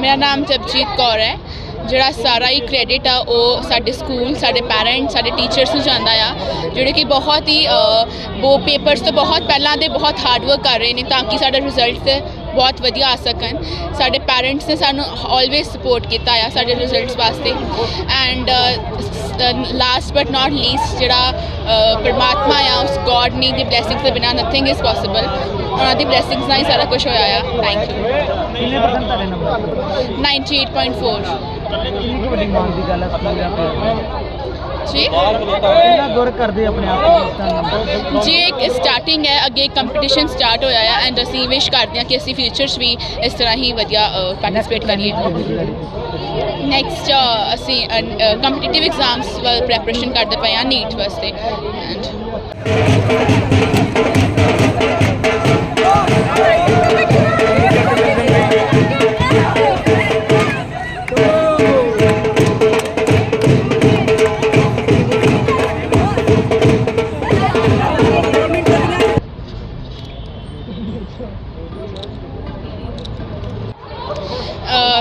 ਮੇਰਾ ਨਾਮ ਜਪਜੀਤ ਕੌਰ ਹੈ। ਜਿਹੜਾ ਸਾਰਾ ਹੀ ਕ੍ਰੈਡਿਟ ਆ ਉਹ ਸਾਡੇ ਸਕੂਲ ਸਾਡੇ ਪੈਰੈਂਟਸ ਸਾਡੇ ਟੀਚਰਸ ਨੂੰ ਜਾਂਦਾ ਆ। ਜਿਹੜੇ ਕਿ ਬਹੁਤ ਹੀ ਅ, ਉਹ ਪੇਪਰਸ ਤੋਂ ਬਹੁਤ ਪਹਿਲਾਂ ਦੇ ਬਹੁਤ ਹਾਰਡ ਵਰਕ ਕਰ ਰਹੇ ਨੇ ਤਾਂ ਕਿ ਸਾਡਾ ਰਿਜ਼ਲਟ ਬਹੁਤ ਵਧੀਆ ਆ ਸਕਣ। ਸਾਡੇ ਪੈਰੈਂਟਸ ਨੇ ਸਾਨੂੰ ਆਲਵੇਜ਼ ਸਪੋਰਟ ਕੀਤਾ ਆ ਸਾਡੇ ਰਿਜ਼ਲਟਸ ਵਾਸਤੇ। And last but not least ਜਿਹੜਾ ਪਰਮਾਤਮਾ ਆ ਉਸ ਗੋਡ ਨੇ ਦੀ ਬਲੇਸਿੰਗਸ ਦੇ ਬਿਨਾ ਨਥਿੰਗ ਇਜ਼ ਪੋਸੀਬਲ ਉਹਨਾਂ ਦੀ ਬਲੇਸਿੰਗਸ ਨਾਲ ਹੀ ਸਾਰਾ ਕੁਝ ਹੋਇਆ ਆ। ਥੈਂਕ ਯੂ ਕਿੰਨੇ ਪਰਸੈਂਟ ਤੁਹਾਡੇ ਨੰਬਰ 98.4 ਕਿੰਨੀ ਕੁ ਵੱਡੀ ਮਾਣ ਦੀ ਗੱਲ ਹੈ ਸਕੂਲ ਫਿਰ ਜੀ? ਕਿੰਨਾ ਗੁਰ ਕਰਦੇ ਆਪਣੇ ਆਪ ਨੂੰ ਜੀ ਇੱਕ ਸਟਾਰਟਿੰਗ ਹੈ ਅੱਗੇ ਕੰਪੀਟੀਸ਼ਨ ਸਟਾਰਟ ਹੋਇਆ ਹੈ ਐਂਡ ਅਸੀਂ ਵਿਸ਼ ਕਰਦੇ ਹਾਂ ਕਿ ਅਸੀਂ ਫਿਊਚਰਸ ਵੀ ਇਸ ਤਰ੍ਹਾਂ ਹੀ ਵਧੀਆ ਪਾਰਟਿਸਿਪੇਟ ਕਰੀਏ। ਨੈਕਸਟ ਅਸੀਂ ਕੰਪੀਟੀਟਿਵ ਐਗਜ਼ਾਮਸ ਵੱਲ ਪ੍ਰੈਪਰੇਸ਼ਨ ਕਰਦੇ ਪਏ ਹਾਂ ਨੀਟ ਵਾਸਤੇ ਐਂਡ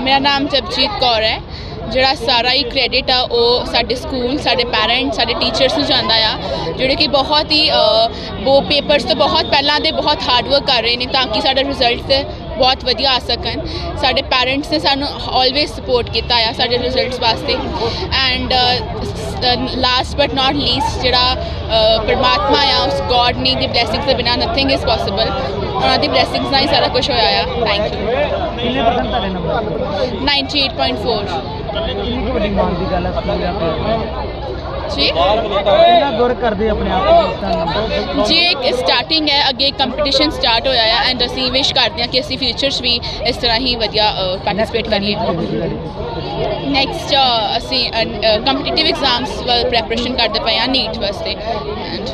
ਮੇਰਾ ਨਾਮ ਜਪਜੀਤ ਕੌਰ ਹੈ। ਜਿਹੜਾ ਸਾਰਾ ਹੀ ਕ੍ਰੈਡਿਟ ਆ ਉਹ ਸਾਡੇ ਸਕੂਲ ਸਾਡੇ ਪੈਰੈਂਟਸ ਸਾਡੇ ਟੀਚਰਸ ਨੂੰ ਜਾਂਦਾ ਆ। ਜਿਹੜੇ ਕਿ ਬਹੁਤ ਹੀ ਅ, ਉਹ ਪੇਪਰਸ ਤੋਂ ਬਹੁਤ ਪਹਿਲਾਂ ਦੇ ਬਹੁਤ ਹਾਰਡ ਵਰਕ ਕਰ ਰਹੇ ਨੇ ਤਾਂ ਕਿ ਸਾਡਾ ਰਿਜ਼ਲਟ ਬਹੁਤ ਵਧੀਆ ਆ ਸਕਣ। ਸਾਡੇ ਪੈਰੈਂਟਸ ਨੇ ਸਾਨੂੰ ਆਲਵੇਜ਼ ਸਪੋਰਟ ਕੀਤਾ ਆ ਸਾਡੇ ਰਿਜ਼ਲਟਸ ਵਾਸਤੇ। And last but not least ਜਿਹੜਾ ਪਰਮਾਤਮਾ ਆ ਉਸ ਗੋਡ ਨੇ ਦੀ ਬਲੇਸਿੰਗਸ ਦੇ ਬਿਨਾ ਨਥਿੰਗ ਇਜ਼ ਪੋਸੀਬਲ ਉਹਨਾਂ ਦੀ ਬਲੇਸਿੰਗਸ ਨਾਲ ਹੀ ਸਾਰਾ ਕੁਝ ਹੋਇਆ ਆ। ਥੈਂਕ ਯੂ ਕਿੰਨੇ ਪਰਸੈਂਟ ਤੁਹਾਡੇ ਨੰਬਰ 98.4 ਕਿੰਨੀ ਕੁ ਵੱਡੀ ਮਾਣ ਦੀ ਗੱਲ ਹੈ ਸਕੂਲ ਜਾਂ ਫਿਰ ਜੀ? ਕਿੰਨਾ ਗੁਰ ਕਰਦੇ ਆਪਣੇ ਆਪ ਨੂੰ ਇਸ ਤਰ੍ਹਾਂ ਨੰਬਰ ਜੀ ਇੱਕ ਸਟਾਰਟਿੰਗ ਹੈ ਅੱਗੇ ਕੰਪੀਟੀਸ਼ਨ ਸਟਾਰਟ ਹੋਇਆ ਹੈ ਐਂਡ ਅਸੀਂ ਵਿਸ਼ ਕਰਦੇ ਹਾਂ ਕਿ ਅਸੀਂ ਫਿਊਚਰਸ ਵੀ ਇਸ ਤਰ੍ਹਾਂ ਹੀ ਵਧੀਆ ਪਾਰਟਿਸਿਪੇਟ ਕਰੀਏ। ਨੈਕਸਟ ਅਸੀਂ ਕੰਪੀਟੀਟਿਵ ਐਗਜ਼ਾਮਸ ਵੱਲ ਪ੍ਰੈਪਰੇਸ਼ਨ ਕਰਦੇ ਪਏ ਹਾਂ ਨੀਟ ਵਾਸਤੇ। ਐਂਡ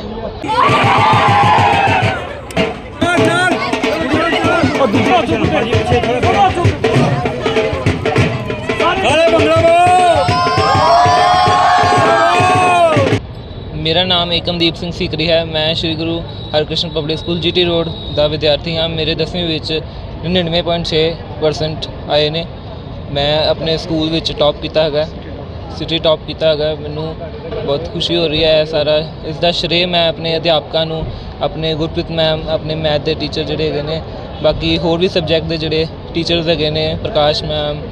ਮੇਰਾ ਨਾਮ ਏਕਮਦੀਪ ਸਿੰਘ ਸੀਕਰੀ ਹੈ। ਮੈਂ Shri Guru Harkrishan public school GT road ਦਾ ਵਿਦਿਆਰਥੀ ਹਾਂ। ਮੇਰੇ 10ਵੀਂ ਵਿੱਚ 99.6% ਆਏ ਨੇ। ਮੈਂ ਆਪਣੇ ਸਕੂਲ ਵਿੱਚ ਟੌਪ ਕੀਤਾ ਹੈਗਾ। ਸਿਟੀ ਟੌਪ ਕੀਤਾ ਹੈਗਾ। ਮੈਨੂੰ ਬਹੁਤ ਖੁਸ਼ੀ ਹੋ ਰਹੀ ਹੈ ਸਾਰਾ। ਇਸ ਦਾ ਸ਼੍ਰੇ ਮੈਂ ਆਪਣੇ ਅਧਿਆਪਕਾਂ ਨੂੰ, ਆਪਣੇ ਗੁਰਪ੍ਰੀਤ ਮੈਮ, ਆਪਣੇ ਮੈਥ ਦੇ ਟੀਚਰ ਜਿਹੜੇ ਹੈਗੇ ਨੇ, ਬਾਕੀ ਹੋਰ ਵੀ ਸਬਜੈਕਟ ਦੇ ਜਿਹੜੇ ਟੀਚਰਸ ਹੈਗੇ ਨੇ, ਪ੍ਰਕਾਸ਼ ਮੈਮ,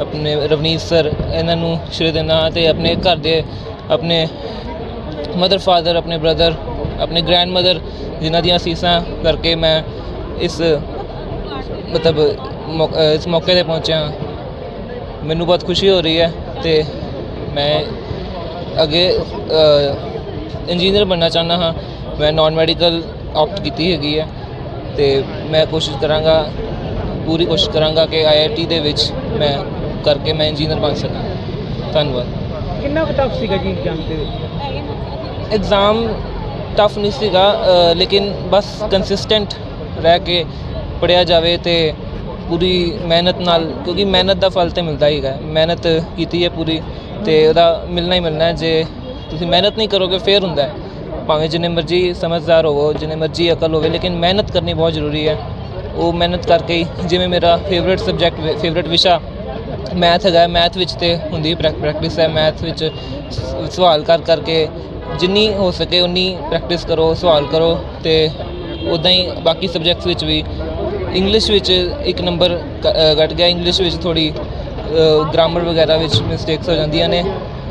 ਆਪਣੇ ਰਵਨੀਤ ਸਰ ਇਹਨਾਂ ਨੂੰ ਸ਼੍ਰੇ ਦੇਣਾ ਤੇ ਆਪਣੇ ਘਰ ਦੇ, ਆਪਣੇ ਮਦਰ ਫਾਦਰ ਆਪਣੇ ਬ੍ਰਦਰ ਆਪਣੇ ਗ੍ਰੈਂਡ ਮਦਰ ਜਿਨ੍ਹਾਂ ਦੀਆਂ ਸੀਸਾਂ ਕਰਕੇ ਮੈਂ ਇਸ ਮਤਲਬ ਮੌ- ਅ, ਇਸ ਮੌਕੇ ਤੇ ਪਹੁੰਚਿਆ ਮੈਨੂੰ ਬਹੁਤ ਖੁਸ਼ੀ ਹੋ ਰਹੀ ਹੈ ਤੇ ਮੈਂ ਅੱਗੇ ਇੰਜੀਨੀਅਰ ਬਣਨਾ ਚਾਹੁੰਦਾ ਹਾਂ ਮੈਂ ਨਾਨ ਮੈਡੀਕਲ ਆਪਟ ਕੀਤੀ ਹੈਗੀ ਹੈ ਤੇ ਮੈਂ ਕੋਸ਼ਿਸ਼ ਕਰਾਂਗਾ ਪੂਰੀ ਕੋਸ਼ਿਸ਼ ਕਰਾਂਗਾ ਕਿ ਆਈਆਈਟੀ ਦੇ ਵਿੱਚ ਮੈਂ ਕਰਕੇ ਮੈਂ ਇੰਜੀਨੀਅਰ ਬਣ ਸਕਾਂ ਧੰਨਵਾਦ ਕਿੰਨਾ ਕੁ ਟਫ ਸੀਗਾ ਜੀ ਐਗਜ਼ਾਮ ਦੇ ਵਿੱਚ ਐਗਜ਼ਾਮ ਟਫ ਨਹੀਂ ਸੀਗਾ ਲੇਕਿਨ ਬਸ ਕੰਸਿਸਟੈਂਟ ਰਹਿ ਕੇ ਪੜਿਆ ਜਾਵੇ ਤੇ ਪੂਰੀ ਮਿਹਨਤ ਨਾਲ ਕਿਉਂਕਿ ਮਿਹਨਤ ਦਾ ਫਲ ਤੇ ਮਿਲਦਾ ਹੀ ਹੈ ਮਿਹਨਤ ਕੀਤੀ ਹੈ ਪੂਰੀ ਤੇ ਉਹਦਾ ਮਿਲਣਾ ਹੀ ਮਿਲਣਾ ਹੈ ਜੇ ਤੁਸੀਂ ਮਿਹਨਤ ਨਹੀਂ ਕਰੋਗੇ ਫੇਰ ਹੁੰਦਾ ਹੈ ਭਾਵੇਂ ਜਿੰਨੇ ਮਰਜ਼ੀ ਸਮਝਦਾਰ ਹੋਵੋ ਜਿੰਨੇ ਮਰਜ਼ੀ ਅਕਲ ਹੋਵੇ ਲੇਕਿਨ ਮਿਹਨਤ ਕਰਨੀ ਬਹੁਤ ਜ਼ਰੂਰੀ ਹੈ ਉਹ ਮਿਹਨਤ ਕਰਕੇ ਹੀ ਜਿਵੇਂ ਮੇਰਾ ਫੇਵਰਿਟ ਸਬਜੈਕਟ ਫੇਵਰਿਟ ਵਿਸ਼ਾ ਮੈਥ ਹੈਗਾ ਮੈਥ ਵਿੱਚ ਤੇ ਹੁੰਦੀ ਪ੍ਰੈਕਟਿਸ ਹੈ ਮੈਥ ਵਿੱਚ ਸਵਾਲ ਕਰ ਕਰਕੇ ਜਿੰਨੀ ਹੋ ਸਕੇ ਉਨੀ ਪ੍ਰੈਕਟਿਸ ਕਰੋ ਸਵਾਲ ਕਰੋ ਤੇ ਉਦਾਂ ਹੀ ਬਾਕੀ ਸਬਜੈਕਟਸ ਵਿੱਚ ਵੀ ਇੰਗਲਿਸ਼ ਵਿੱਚ ਇੱਕ ਨੰਬਰ ਘਟ ਗਿਆ। ਇੰਗਲਿਸ਼ ਵਿੱਚ ਥੋੜੀ ਗ੍ਰਾਮਰ ਵਗੈਰਾ ਵਿੱਚ ਮਿਸਟੇਕਸ ਹੋ ਜਾਂਦੀਆਂ ਨੇ।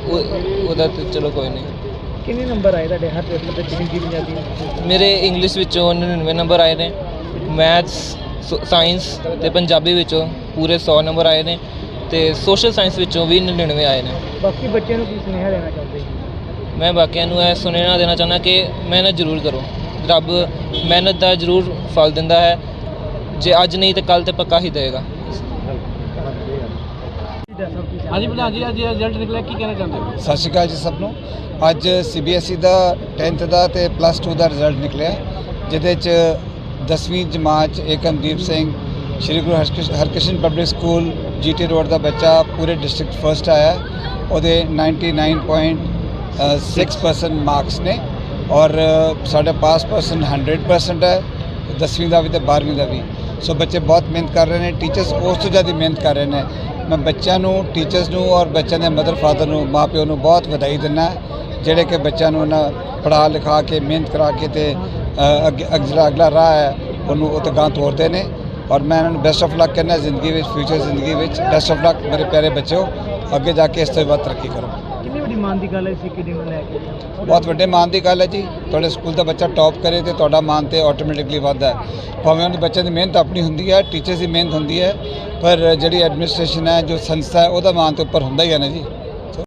ਉਹ- ਉਹਦਾ ਤੇ ਚਲੋ ਕੋਈ ਨਹੀਂ ਕਿੰਨੇ ਨੰਬਰ ਆਏ ਤੁਹਾਡੇ ਹਰ ਪੇਪਰ ਤੇ ਹਿੰਦੀ ਪੰਜਾਬੀ? ਮੇਰੇ ਇੰਗਲਿਸ਼ ਵਿੱਚੋਂ 99 ਨੰਬਰ ਆਏ ਨੇ। ਮੈਥਸ ਸਾਇੰਸ ਤੇ ਪੰਜਾਬੀ ਵਿੱਚੋਂ ਪੂਰੇ 100 ਨੰਬਰ ਆਏ ਨੇ ਤੇ ਸੋਸ਼ਲ ਸਾਇੰਸ ਵਿੱਚੋਂ ਵੀ 99 ਆਏ ਨੇ। ਬਾਕੀ ਬੱਚਿਆਂ ਨੂੰ ਕੀ ਸੁਨੇਹਾ ਦੇਣਾ ਚਾਹੁੰਦੇ ਮੈਂ ਬਾਕੀਆਂ ਨੂੰ ਇਹ ਸੁਨੇਹਾ ਦੇਣਾ ਚਾਹੁੰਦਾ ਕਿ ਮਿਹਨਤ ਜ਼ਰੂਰ ਕਰੋ। ਰੱਬ ਮਿਹਨਤ ਦਾ ਜ਼ਰੂਰ ਫਲ ਦਿੰਦਾ ਹੈ। ਜੇ ਅੱਜ ਨਹੀਂ ਤੇ ਕੱਲ ਤੇ ਪੱਕਾ ਹੀ ਦੇਵੇਗਾ। ਹਾਂਜੀ ਪ੍ਰਧਾਨ ਜੀ ਅੱਜ ਰਿਜ਼ਲਟ ਨਿਕਲਿਆ ਕੀ ਕਹਿਣਾ ਚਾਹੁੰਦੇ ਹੋ? ਸਤਿ ਸ਼੍ਰੀ ਅਕਾਲ ਜੀ ਸਭ ਨੂੰ। ਅੱਜ ਸੀਬੀਐਸਈ ਦਾ 10th ਦਾ ਤੇ ਪਲੱਸ 2 ਦਾ ਰਿਜ਼ਲਟ ਨਿਕਲਿਆ। ਜਿਹਦੇ ਚ 10ਵੀਂ ਜਮਾਤ 'ਚ Ekamdeep Singh Shri Guru ਹਰਕ੍ਰਿਸ਼- Harkrishan public school GT road ਦਾ ਬੱਚਾ ਪੂਰੇ ਡਿਸਟ੍ਰਿਕਟ ਫਰਸਟ ਆਇਆ। ਉਹਦੇ 99.6% ਮਾਰਕਸ ਨੇ ਔਰ ਅ, ਸਾਡਾ ਪਾਸ ਪਰਸਨ 100% ਹੈ 10ਵੀਂ ਦਾ ਵੀ ਤੇ 12ਵੀਂ ਦਾ ਵੀ। ਸੋ ਬੱਚੇ ਬਹੁਤ ਮਿਹਨਤ ਕਰ ਰਹੇ ਨੇ ਟੀਚਰਸ ਉਸ ਤੋਂ ਜ਼ਿਆਦਾ ਮਿਹਨਤ ਕਰ ਰਹੇ ਨੇ। ਮੈਂ ਬੱਚਿਆਂ ਨੂੰ ਟੀਚਰਸ ਨੂੰ ਔਰ ਬੱਚਿਆਂ ਦੇ ਮਦਰ ਫਾਦਰ ਨੂੰ ਮਾਪਿਓ ਨੂੰ ਬਹੁਤ ਵਧਾਈ ਦਿੰਦਾ ਜਿਹੜੇ ਕਿ ਬੱਚਿਆਂ ਨੂੰ ਨਾ ਪੜ੍ਹਾ ਲਿਖਾ ਕੇ ਮਿਹਨਤ ਕਰਾ ਕੇ ਤੇ ਅ, ਅੱਗੇ ਅੱਗੇ ਅਗਲਾ ਰਾਹ ਹੈ ਉਹਨੂੰ ਉਹ ਤੇ ਤੋਰਦੇ ਨੇ। ਔਰ ਮੈਂ ਇਹਨਾਂ ਨੂੰ ਬੈਸਟ ਆਫ ਲੱਕ ਕਹਿੰਦਾ ਜ਼ਿੰਦਗੀ ਵਿੱਚ ਫਿਊਚਰ ਜ਼ਿੰਦਗੀ ਵਿੱਚ ਬੈਸਟ ਆਫ ਲੱਕ ਮੇਰੇ ਪਿਆਰੇ ਬੱਚਿਓ ਅੱਗੇ ਜਾ ਕੇ ਇਸ ਤੋਂ ਬਾਅਦ ਤਰੱਕੀ ਕਰੋ। ਕਿੰਨੀ ਦੀ ਗੱਲ ਹੈ ਸਿੱਕੀ ਨੂੰ ਲੈ ਕੇ ਬਹੁਤ ਵੱਡੇ ਮਾਣ ਦੀ ਗੱਲ ਹੈ ਜੀ। ਤੁਹਾਡੇ ਸਕੂਲ ਦਾ ਬੱਚਾ ਟੌਪ ਕਰੇ ਤੇ ਤੁਹਾਡਾ ਮਾਣ ਤੇ ਆਟੋਮੈਟਿਕਲੀ ਵੱਧਦਾ ਭਾਵੇਂ ਉਹਦੇ ਬੱਚੇ ਦੀ ਮਿਹਨਤ ਆਪਣੀ ਹੁੰਦੀ ਹੈ ਟੀਚਰਸ ਦੀ ਮਿਹਨਤ ਹੁੰਦੀ ਹੈ, ਪਰ ਜਿਹੜੀ ਐਡਮਿਨਿਸਟ੍ਰੇਸ਼ਨ ਹੈ, ਜੋ ਸੰਸਥਾ ਹੈ, ਉਹਦਾ ਮਾਣ ਤੇ ਉੱਪਰ ਹੁੰਦਾ ਹੀ ਹੈ ਨਾ ਜੀ।